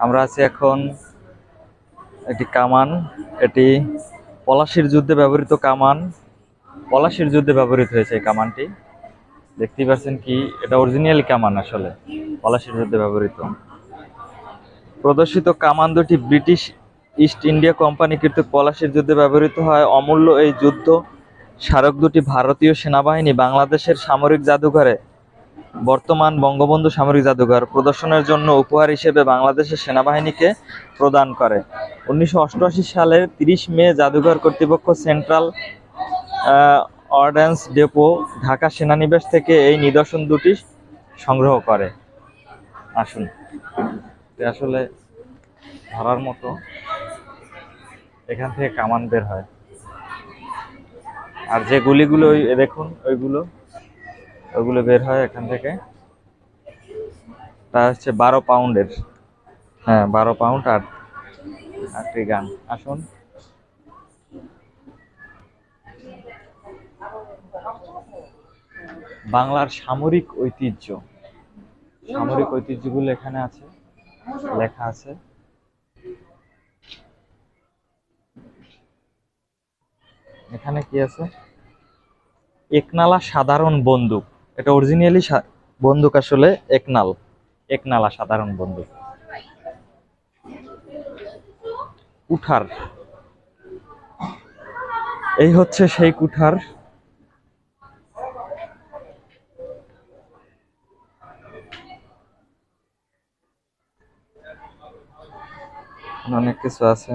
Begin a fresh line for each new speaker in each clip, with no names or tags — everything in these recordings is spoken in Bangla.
আমরা আছি এখন একটি কামান, এটি পলাশির যুদ্ধে ব্যবহৃত কামান। পলাশির যুদ্ধে ব্যবহৃত হয়েছে এই কামানটি। দেখতেই পাচ্ছেন কি, এটা অরিজিনালি কামান আসলে, পলাশির যুদ্ধে ব্যবহৃত। প্রদর্শিত কামান দুটি ব্রিটিশ ইস্ট ইন্ডিয়া কোম্পানি কর্তৃক পলাশির যুদ্ধে ব্যবহৃত হয়। অমূল্য এই যুদ্ধ স্মারক দুটি ভারতীয় সেনাবাহিনী বাংলাদেশের সামরিক জাদুঘরে বর্তমান বঙ্গবন্ধু সামরিক জাদুঘর প্রদর্শনের জন্য উপহার হিসেবে বাংলাদেশের সেনাবাহিনীকে প্রদান করে। উনিশশো অষ্টআশি সালের তিরিশ মে জাদুঘর কর্তৃপক্ষ সেন্ট্রাল অর্ডেন্স ডেপো, ঢাকা সেনানিবাস থেকে এই নিদর্শন দুটি সংগ্রহ করে। আসুন আসলে ধরার মতো এখান থেকে কামান বের হয়। আর যে গুলিগুলো দেখুন, ওইগুলো ওগুলো বের হয় এখান থেকে। তা হচ্ছে বারো পাউন্ডের। হ্যাঁ বারো পাউন্ড আর আটটি গান। আসুন। বাংলার সামরিক ঐতিহ্য। সামরিক ঐতিহ্যগুলো এখানে আছে। লেখা আছে। এখানে কি আছে? একনালা সাধারণ বন্দুক। এটা অরিজিনালি বন্দুক আসলে একনাল। একনালা সাধারণ বন্দুক। কুঠার। এই হচ্ছে সেই কুঠার। অনেক কিছু আছে।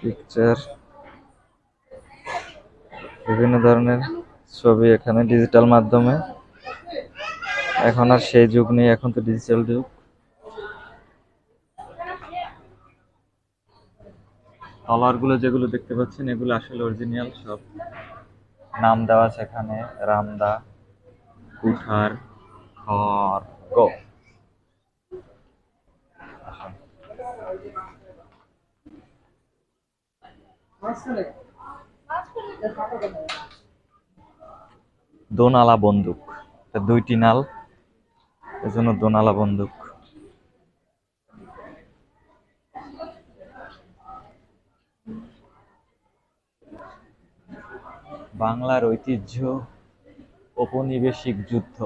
পিকচার বিভিন্ন ধরনের ছবি এখানে ডিজিটাল মাধ্যমে। এখন আর সেই যুগ নেই, এখন তো ডিজিটাল যুগ। তলোয়ারগুলো যেগুলো দেখতে পাচ্ছেন, এগুলো আসলে অরিজিনাল সব। নাম দেওয়া এখানে, রামদা, কুঠার খড়গ দোনালা বন্দুক। দুইটি নাল এজন্য দোনালা বন্দুক। বাংলার ঐতিহ্য ঔপনিবেশিক যুদ্ধ।